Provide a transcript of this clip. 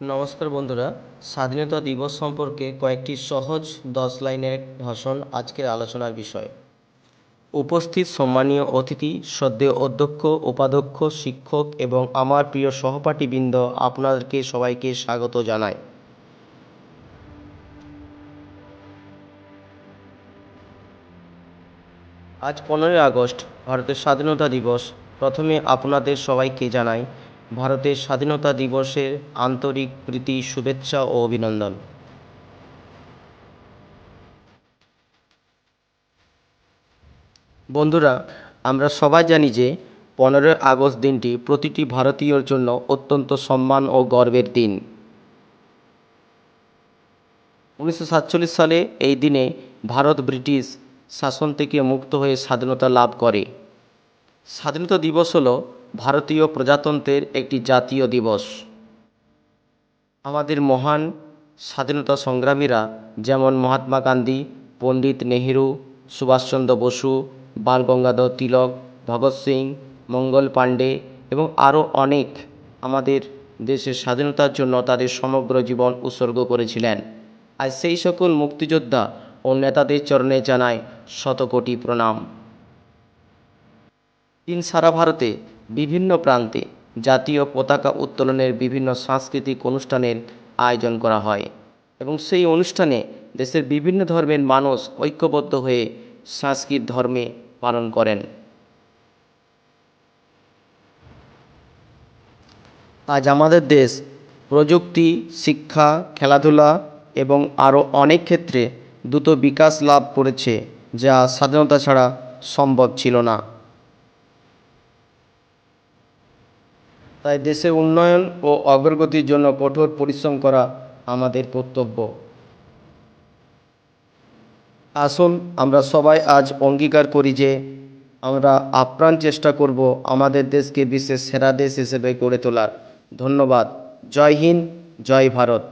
নমস্কার বন্ধুরা, স্বাধীনতা দিবস সম্পর্কে কয়েকটি সহজ দশ লাইনের ভাষণ আজকের আলোচনার বিষয়। উপস্থিত সম্মানীয় অতিথি, শ্রদ্ধেয় অধ্যক্ষ, উপাধ্যক্ষ, শিক্ষক এবং আমার প্রিয় সহপাঠীবৃন্দ, আপনাদেরকে সবাইকে স্বাগত জানাই। আজ পনেরোই আগস্ট, ভারতের স্বাধীনতা দিবস। প্রথমে আপনাদের সবাইকে জানাই ভারতের স্বাধীনতা দিবসের আন্তরিক প্রীতি, শুভেচ্ছা ও অভিনন্দন। বন্ধুরা, আমরা সবাই জানি যে পনেরোই আগস্ট দিনটি প্রতিটি ভারতীয়র জন্য অত্যন্ত সম্মান ও গর্বের দিন। উনিশশো সাতচল্লিশ সালে এই দিনে ভারত ব্রিটিশ শাসন থেকে মুক্ত হয়ে স্বাধীনতা লাভ করে। স্বাধীনতা দিবস হল ভারতীয় প্রজাতন্ত্রের একটি জাতীয় দিবস। আমাদের মহান স্বাধীনতা সংগ্রামীরা যেমন মহাত্মা গান্ধী, পণ্ডিত নেহেরু, সুভাষচন্দ্র বসু, বাল গঙ্গাধর তিলক, ভগৎ সিং, মঙ্গল পাণ্ডে এবং আরও অনেক আমাদের দেশের স্বাধীনতার জন্য তাদের সমগ্র জীবন উৎসর্গ করেছিলেন। আর সেই সকল মুক্তিযোদ্ধা ও নেতাদের চরণে জানায় শতকোটি প্রণাম। দিন সারা ভারতে বিভিন্ন প্রান্তে জাতীয় পতাকা উত্তোলনের বিভিন্ন সাংস্কৃতিক অনুষ্ঠানের আয়োজন করা হয় এবং সেই অনুষ্ঠানে দেশের বিভিন্ন ধর্মের মানুষ ঐক্যবদ্ধ হয়ে সংস্কৃত ধর্মে পালন করেন। আজ আমাদের দেশ প্রযুক্তি, শিক্ষা, খেলাধুলা এবং আরও অনেক ক্ষেত্রে দ্রুত বিকাশ লাভ করেছে যা স্বাধীনতা ছাড়া সম্ভব ছিল না। তাই দেশের উন্নয়ন ও অগ্রগতির জন্য কঠোর পরিশ্রম করা আমাদের কর্তব্য। আসুন আমরা সবাই আজ অঙ্গীকার করি যে আমরা আপ্রাণ চেষ্টা করব আমাদের দেশকে বিশ্বের সেরা দেশ হিসেবে গড়ে তোলার। ধন্যবাদ। জয় হিন্দ, জয় ভারত।